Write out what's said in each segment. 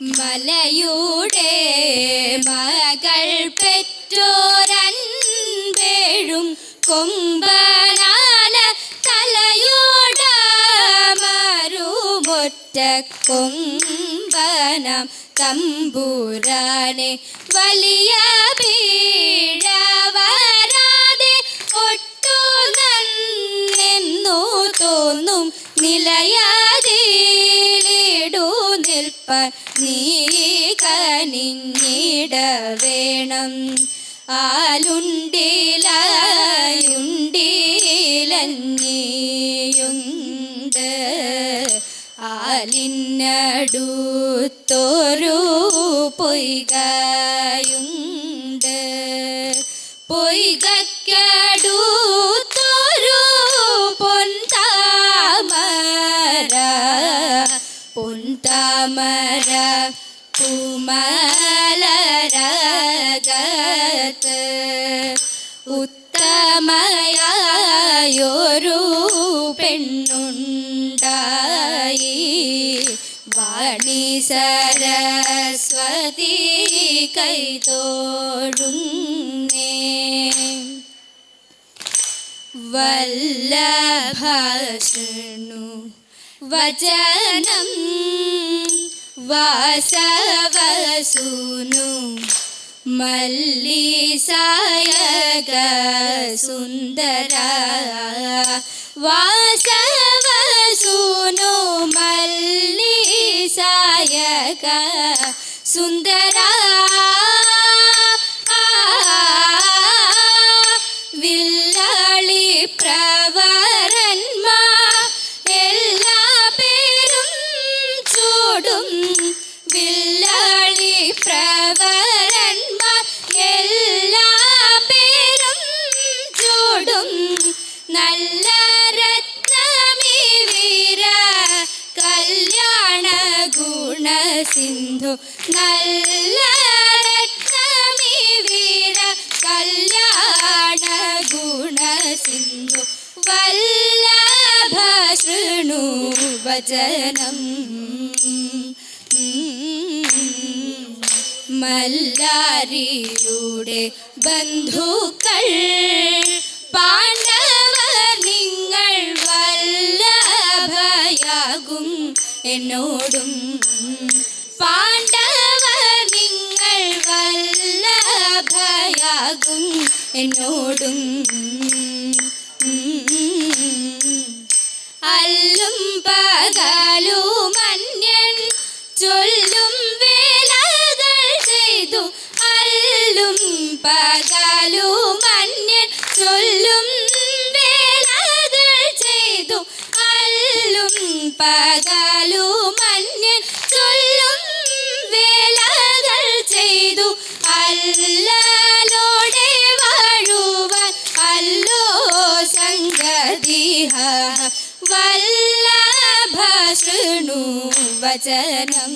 മലയുടെ മകൾ പെറ്റോരൻപേഴും കൊമ്പനാല തലയോട മരുമൊറ്റ കൊമ്പനം. തമ്പൂരാനെ വലിയ പീഴവരാതെ ഒട്ടു നന്നെന്നു തോന്നും. നിലയാതിലിടു നിൽപ്പാൻ നീ കനിഞ്ഞിട വേണം ആലുണ്ടിലായുണ്ടിലഞ്ഞിയുണ്ട്. ആലിനടുത്തൊരു പൊയ്കയുണ്ട് പൊയ്കക്കടുത്തൊരു പൊൻതാമര പൊൻതാമര പൂമലരകത്ത് ഉത്തമയായൊരു പെണ്ണുണ്ടായി. വാണി സരസ്വതി കൈതോഴുന്നേ വല്ലഭാഷണു വചനം വാസവസുനു മല്ലിസായക സുന്ദര വാസവസുനു മല്ലിസായക സുന്ദരാ സിന്ധു. വല്ലഭ ശൃണു വചനം മല്ലാരിയുടെ ബന്ധുക്കൾ. പാണ്ഡവ നിങ്ങൾ വല്ലഭയാകും എന്നോടും. പാണ്ഡവ നിങ്ങൾ വല്ലഭയാകും എന്നോടും. വചനം.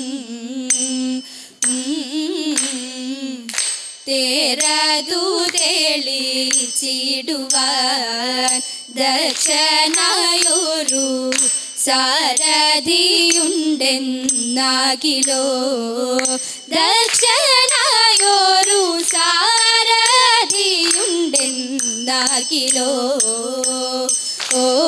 തേരതു തെളിച്ചിടുവാൻ ദക്ഷനായൊരു സാരഥിയുണ്ടെന്നാകിലോ? ദക്ഷനായൊരു സാരഥിയുണ്ടെന്നാകിലോ? ഓ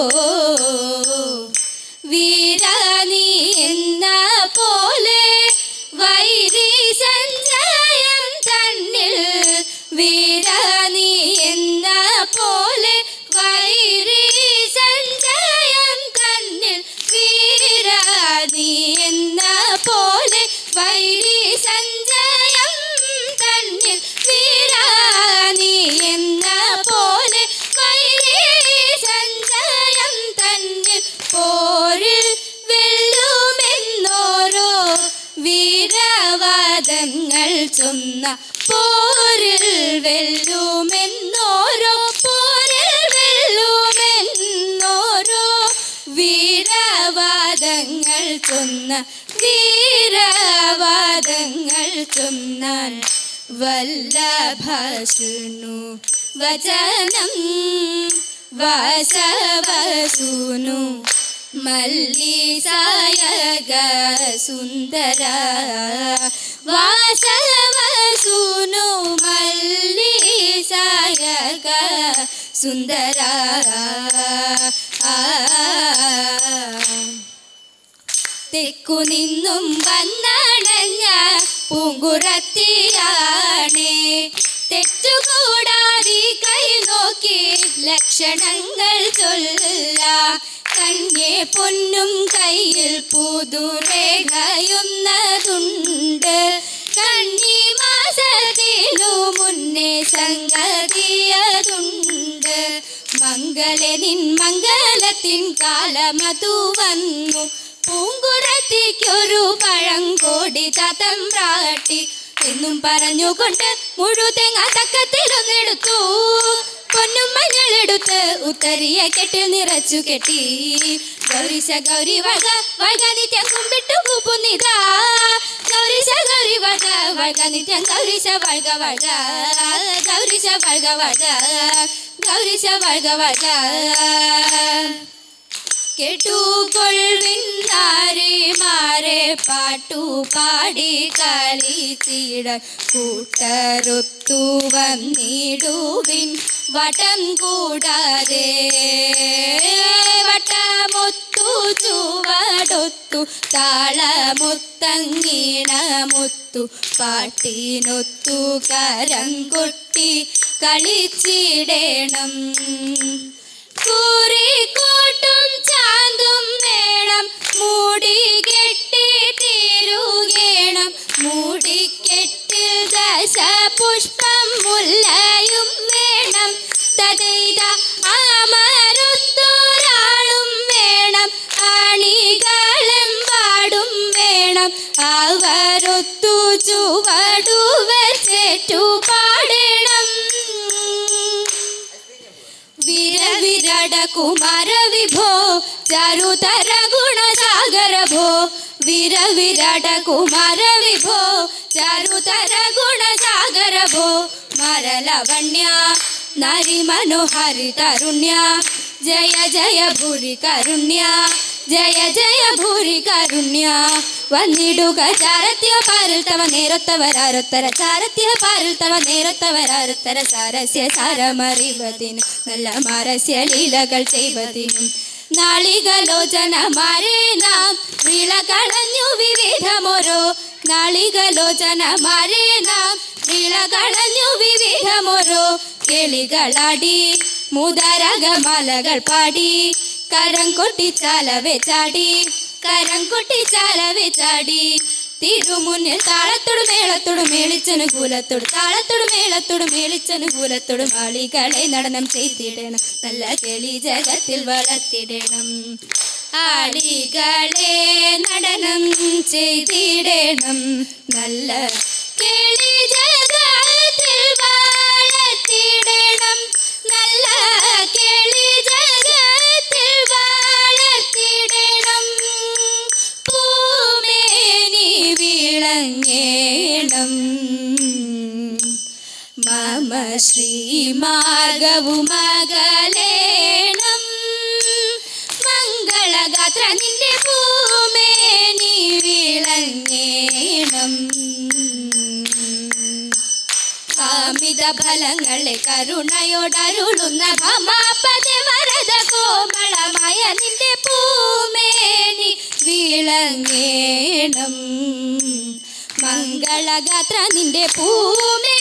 പോരിൽ വെല്ലുമെന്നോരോ പോരിൽ വെല്ലുമെന്നോരോ വീരവാദങ്ങൾ ചൊന്ന വീരവാദങ്ങൾ ചൊന്നാൽ വല്ലഭശൃണു വചനം വാസവസുനു മല്ലിസായക സുന്ദര വാസവസുനു മല്ലിസായക സുന്ദര ആ തെക്കു നിന്നും വന്നണഞ്ഞ പൂങ്കുറത്തിയാണ് തെറ്റുകൂടാതെ കൈ നോക്കി ലക്ഷണങ്ങൾ കയ്യിൽ പുതുരേഖയുന്നതുണ്ട് കണ്ണി മുന്നേ സംഗതിയതുണ്ട്. മംഗളനിൻ മംഗളത്തിൻ കാലമതു വന്നു. പൂങ്കുറത്തിക്കൊരു പഴം കോടി തതം പ്രാട്ടി എന്നും പറഞ്ഞുകൊണ്ട് മുഴുതെങ്ങ തക്കത്തിലൊന്നെടുത്തു പൊന്നും മഞ്ഞളെടുത്ത് ഉത്തരിയ കെട്ടിൽ നിറച്ചു കെട്ടി. ഗൗരിശ ഗൗരി വക വക നിത്യം കുമ്പിട്ടു കൂപ്പുന്നിതാ ഗൗരിശ ഗൗരി വക വക നിത്യം ഗൗരിശ വക വക. ഗൗരിശ വക വക. ഗൗരിശ വക വക. കേട്ടുകൊള്ളിന്നാരെ മാരെ പാട്ടു പാടി കളി തീട. കൂട്ടറുത്തു വന്നിടുവിൻ വട്ടം കൂടാതെ വട്ടമൊത്തു ചുവടൊത്തു താളമൊത്തങ്ങീണമൊത്തു പാട്ടിനൊത്തു കരം കൊട്ടി കളിച്ചിടേണം. കൂറിക്കോട്ടും ചാന്തും വേണം മൂടി കെട്ടി തീരുകേണം. മൂടിക്കെട്ടിൽ ദശ പുഷ്പം മുല്ലയും വേണം. വിരട കുമാര വിഭോ ചരുതര ഗുണസാഗര ഭോ. വിര വിരട കുമാര വിഭോ ചരുതര ഗുണസാഗര ഭോ. മരലവണ്യ നരി മനോഹരി തരുണ്യ ജയ ജയ ഭൂരി കരുണ്യ ജയ ജയ ഭൂരി കരുണ്യ വന്നിടുക ചാരത്യ പാരുത്തവ തവ നേരത്തവരാരുത്തര ചാരത്യ പാരുത്തവ തവ നേരത്തവരാരുത്തര സാരസ്യ സാരമറിവതിനും നല്ല മാരസ്യ ലീലകൾ ചെയ്വതിനും। നാളികലോചനമാരെ നാം വിളകളഞ്ഞു വിവിധമോരോ। നാളികലോചനമാരെ നാം വിളകളഞ്ഞു വിവിധമോരോ। കിളികളാടി മുതരകമലകൾ പാടി. കരം കൊട്ടി ചാലവേ ചാടി. കരം കൊട്ടി ചാലവേ ചാടി. തിരുമുന്നിൽ താളത്തോട് മേളത്തോട് മേളിച്ചനു കൂലത്തോട് താളത്തോട് മേളത്തോട് മേളിച്ചനു കൂലത്തോട് മാളികളെ നടനം ചെയ്തിടണം. നല്ല കേളി ജഗത്തിൽ വളർത്തിടണം. ആളികളെ നടനം ചെയ്തിടണം. നല്ല കിളി മംഗളഗാത്ര നിന്റെ പൂമേനി വിളങ്ങേണം. കാമിത ഫലങ്ങളെ കരുണയോടരുളുന്ന ഭമാപതി വരദ കോമളമായ നിന്റെ ഭൂമേനി വിളങ്ങേണം. മംഗളഗാത്ര നിന്റെ പൂമേ